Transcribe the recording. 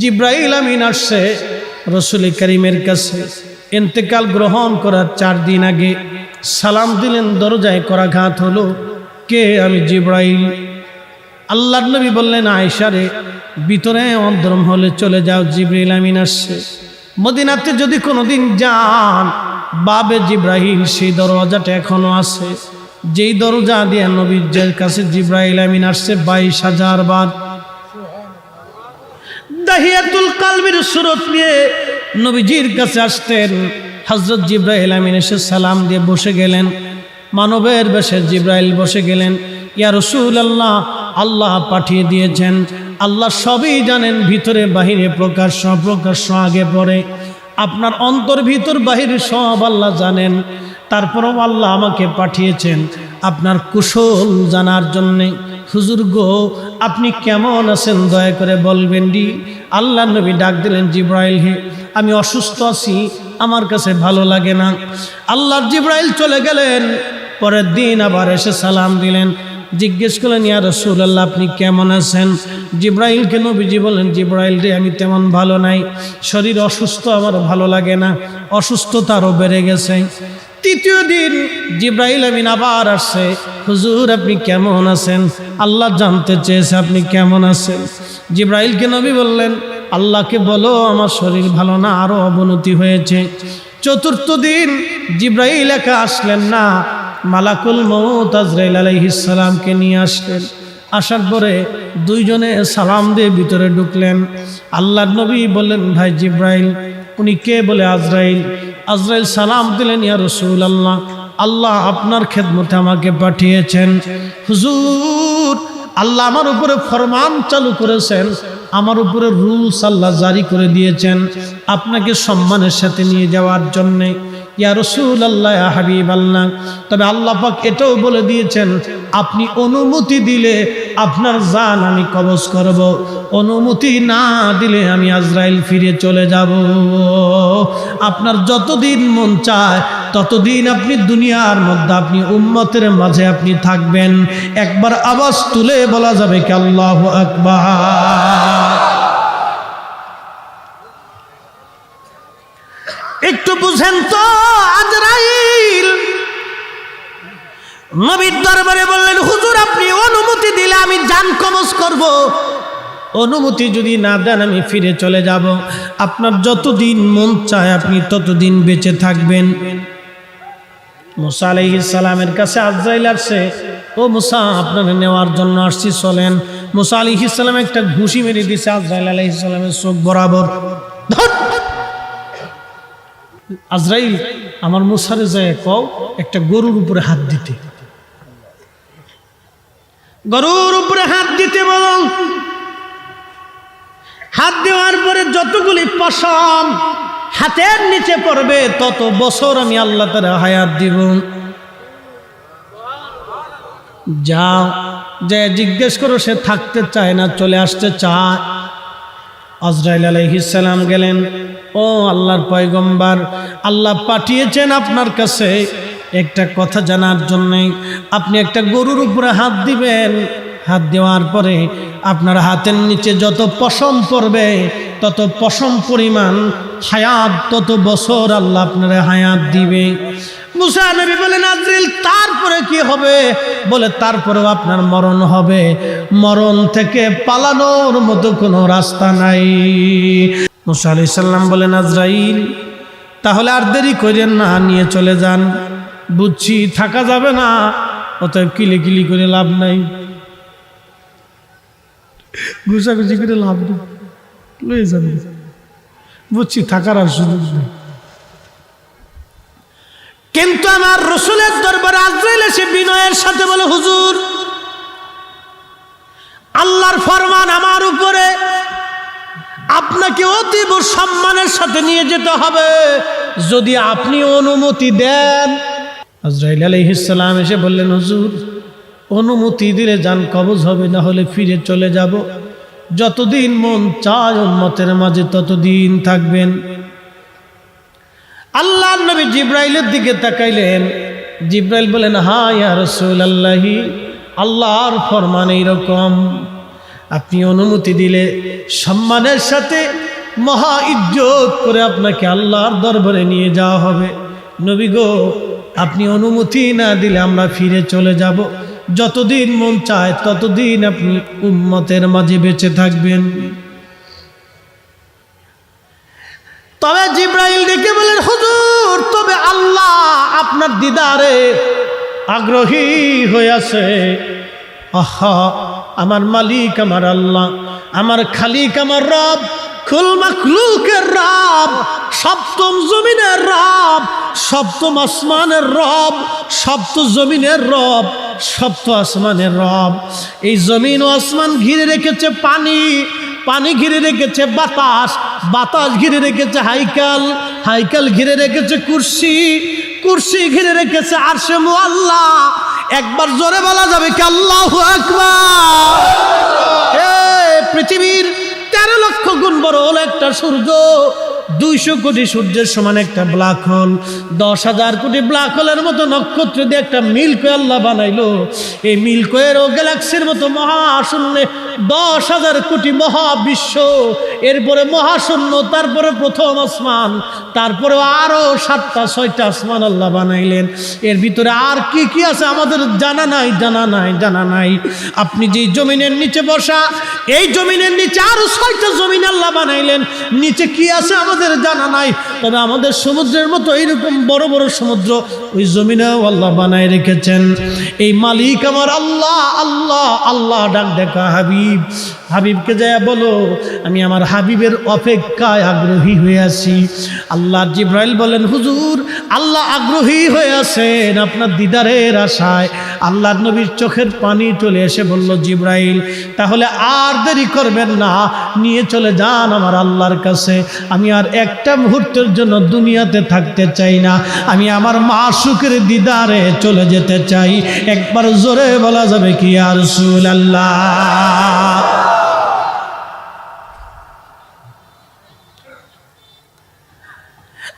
জিব্রাইল আমিন আসছে রসুল করিমের কাছে। ইন্তেকাল গ্রহণ করার চার দিন আগে সালাম দিলেন, দরজায় করা ঘাত হলো, কে আমি জিব্রাইল? আল্লাহ নবী বললেন আয়সারে ভিতরে অন্তরম হলে চলে যাও, জিব্রাইল আমিন আসছে। মদিনাতে যদি কোনোদিন যান, বাবে জিব্রাহিল সেই দরজাটা এখনও আছে। যেই দরজা দিয়ে নবীর কাছে জিব্রাহিল আমিন আসছে, বাইশ হাজার বার দাহিয়াতুল কালবির সুরত নিয়ে নবীজির কাছে আসতেন। হজরত জিব্রাহিল আমিন এসে সালাম দিয়ে বসে গেলেন। মানবের বেশে জিব্রাইল বসে গেলেন। ইয়া রসুল আল্লাহ আল্লাহ পাঠিয়ে দিয়েছেন। আল্লাহ সবই জানেন, ভিতরে বাহিরে প্রকাশ্য প্রকাশ্য আগে, পরে। আপনার অন্তর ভিতর, বাহিরে সব আল্লাহ জানেন। তারপরও আল্লাহ আমাকে পাঠিয়েছেন আপনার কুশল জানার জন্যে। হুজুর গো, আপনি কেমন আছেন? দয়া করে বলবেন ডি আল্লাহ নবী ডাক দিলেন, জিব্রাইল হে, আমি অসুস্থ আছি, আমার কাছে ভালো লাগে না। আল্লাহর জিব্রাইল চলে গেলেন, পরের দিন আবার এসে সালাম দিলেন। জিজ্ঞেস করলেন, ইয়া রসুল্লাহ আপনি কেমন আছেন? জিব্রাইলকে নবীজি বলেন জিব্রাইল রে, আমি তেমন ভালো নাই। শরীর অসুস্থ, আমার ভালো লাগে না। অসুস্থতা আরও বেড়ে গেছে। তৃতীয় দিন জিব্রাহিল আমিন আবার আসছে। হুজুর, আপনি কেমন আছেন? আল্লাহ জানতে চেয়েছে আপনি কেমন আছেন? জিব্রাইলকে নবী বললেন, আল্লাহকে বলো, আমার শরীর ভালো না আরও অবনতি হয়েছে। চতুর্থ দিন জিব্রাহিল একা আসলেন না, মালাকুল মৌত আজরাইল আলাইহিসালামকে নিয়ে আসলেন। আসার পরে দুইজনে সালাম দিয়ে ভিতরে ঢুকলেন। আল্লাহ নবী বললেন, ভাই জিব্রাইল, উনি কে বলে আজরাইল? আজরাইল সালাম দিলেন, ইয়া রসুল আল্লাহ আল্লাহ আপনার খেদমতে আমাকে পাঠিয়েছেন। হুজুর, আল্লাহ আমার উপরে ফরমান চালু করেছেন, আমার উপরে রুলস আল্লাহ জারি করে দিয়েছেন। আপনাকে সম্মানের সাথে নিয়ে যাওয়ার জন্যে ইয়া রসুল আল্লাহ হাবিব আল্লাহ তবে আল্লাহ পাক এটাও বলে দিয়েছেন, আপনি অনুমতি দিলে আপনার জান আমি কবজ করব, অনুমতি না দিলে আমি আজরাইল ফিরে চলে যাব। আপনার যতদিন মন চায়, ততদিন আপনি দুনিয়ার মধ্যে, আপনি উম্মতের মাঝে আপনি থাকবেন। একবার আওয়াজ তুলে বলা যাবে কি আল্লাহ আকবার। একটু বুঝেন তো, আজরাইল। নবীর দরবারে বললেন, হুজুর, আপনি অনুমতি দিলে আমি জান কবজ করব। অনুমতি যদি না দেন, আমি ফিরে চলে যাব। আপনার যতদিন মন চায়, আপনি ততদিন বেঁচে থাকবেন। মুসা সালামের কাছে আজরাইল আসছে। ও মুসা, আপনারা নেওয়ার জন্য আসছি, চলেন। মুসা সালাম একটা ঘুষি মেরে দিছে আজরাইল আলাইহিস সালামের চোখ বরাবর। ধর! আজরাইল, আমার মুসারে যায় কও, একটা গরুর উপরে হাত দিতে। গরুর উপরে হাত দিতে বলো। হাত দেওয়ার পরে যতগুলি পশম হাতের নিচে পড়বে, তত বছর আমি আল্লাহ তারা হায়াত দিব। যাও যে জিজ্ঞেস করো, সে থাকতে চায় না, চলে আসতে চায়। আজরাইল আলাইহিসালাম গেলেন, ও আল্লাহর পয়গম্বার, আল্লাহ পাঠিয়েছেন আপনার কাছে একটা কথা জানার জন্যে। আপনি একটা গরুর উপরে হাত দিবেন। হাত দেওয়ার পরে আপনার হাতের নিচে যত পশম পড়বে তত পশম পরিমাণ হায়াত, তত বছর আল্লাহ আপনার হায়াত দিবে। মুসা নবী বলেন, আজরিল, তারপরে কি হবে? বলে, তারপরেও আপনার মরণ হবে। মরণ থেকে পালানোর মতো কোনো রাস্তা নাই। মুসা আলি সাল্লাম বলেন, আজরাইল, তাহলে আর দেরি করেন না, নিয়ে চলে যান। বুঝছি, থাকা যাবে না, অতএব কিলি কিলি করে লাভ নাই। ঘুষাঘুষি করে লাভ নেই। লয়ে যাবে। বুঝছি, থাকার আর সুযোগ নেই। কিন্তু আমার রসুলের দরবারে আজরাইল এসে বিনয়ের সাথে বলে, হুজুর, আল্লাহর ফরমান আমার উপরে। আপনাকে অতীব সম্মানের সাথে নিয়ে যেতে হবে। যদি আপনি অনুমতি দেন। আজরাইল আলহিসাম এসে বললেন, হুজুর, অনুমতি দিলে যান, কবজ হবে, না হলে ফিরে চলে যাব। যতদিন মন চায় উন্মতের মাঝে ততদিন থাকবেন। আল্লাহ নবী জিব্রাইলের দিকে তাকাইলেন। জিব্রাইল বলেন, হা ইয়া রসুল আল্লাহি আল্লাহর ফরমান এইরকম। আপনি অনুমতি দিলে সম্মানের সাথে মহা ইজ্জত করে আপনাকে আল্লাহর দরবারে নিয়ে যাওয়া হবে। নবী গো, আপনি অনুমতি না দিলে আমরা ফিরে চলে যাব। যতদিন মন চায় ততদিন আপনি উম্মতের মাঝে বেঁচে থাকবেন। তবে জিব্রাইল ডেকে বলেন হুজুর, তবে আল্লাহ আপনার দিদারে আগ্রহী হয়ে আছে আহা, আমার মালিক, আমার আল্লাহ, আমার খালিক, আমার রব, খুল রব, সপ্তম জমিনের রব, সপ্তম আসমানের রব সপ্ত জমিনের রব সপ্ত আসমানের রব। এই জমিন ও আসমান ঘিরে রেখেছে পানি। পানি ঘিরে রেখেছে বাতাস। বাতাস ঘিরে রেখেছে হাইকাল। হাইকাল ঘিরে রেখেছে কুর্সি। কুর্সি ঘিরে রেখেছে আরশে আল্লাহ একবার জোরে বলা যাবে কি আল্লাহ পৃথিবীর তেরো লক্ষ গুণ বড় হলো একটা সূর্য। দুইশো কোটি সূর্যের সমান একটা ব্ল্যাক হোল, দশ হাজার কোটি ব্ল্যাক হোলের মতো নক্ষত্র দিয়ে একটা মিল্কওয়ে আল্লাহ বানাইলো। এই মিল্কওয়ের ও গ্যালাক্সির মতো মহাশূন্যে দশ হাজার কোটি মহাবিশ্ব, এরপরে মহাশূন্য, তারপরে প্রথম আসমান, তারপরে আরও সাতটা, ছয়টা আসমান আল্লাহ বানাইলেন। এর ভিতরে আর কি কি আছে আমাদের জানা নাই জানা নাই জানা নাই। আপনি যে জমিনের নিচে বসা, এই জমিনের নিচে আরও ছয়টা জমিন আল্লাহ বানাইলেন। নিচে কি আছে আমাদের জানা নাই, তবে আমাদের সমুদ্রের মতো এইরকম বড় বড় সমুদ্র ওই জমিনেও আল্লাহ বানায় রেখেছেন। এই মালিক আমার আল্লাহ আল্লাহ আল্লাহ ডাক দেখা হাবিব। হাবিবকে যায় বলো, আমি আমার হাবিবের অপেক্ষায় আগ্রহী হয়ে আছি। আল্লাহ জিব্রাইল বলেন, হুজুর, আল্লাহ আগ্রহী হয়ে আছেন আপনার দিদারের আশায়। আল্লাহ নবীর চোখের পানি চলে এসে বলল, জিব্রাইল, তাহলে আর দেরি করবেন না, নিয়ে চলে যান আমার আল্লাহর কাছে। আমি আর একটা মুহূর্তের জন্য দুনিয়াতে থাকতে চাই না। আমি আমার মা সুখের দিদারে চলে যেতে চাই। একবার জোরে বলা যাবে কি আর সুল আল্লাহ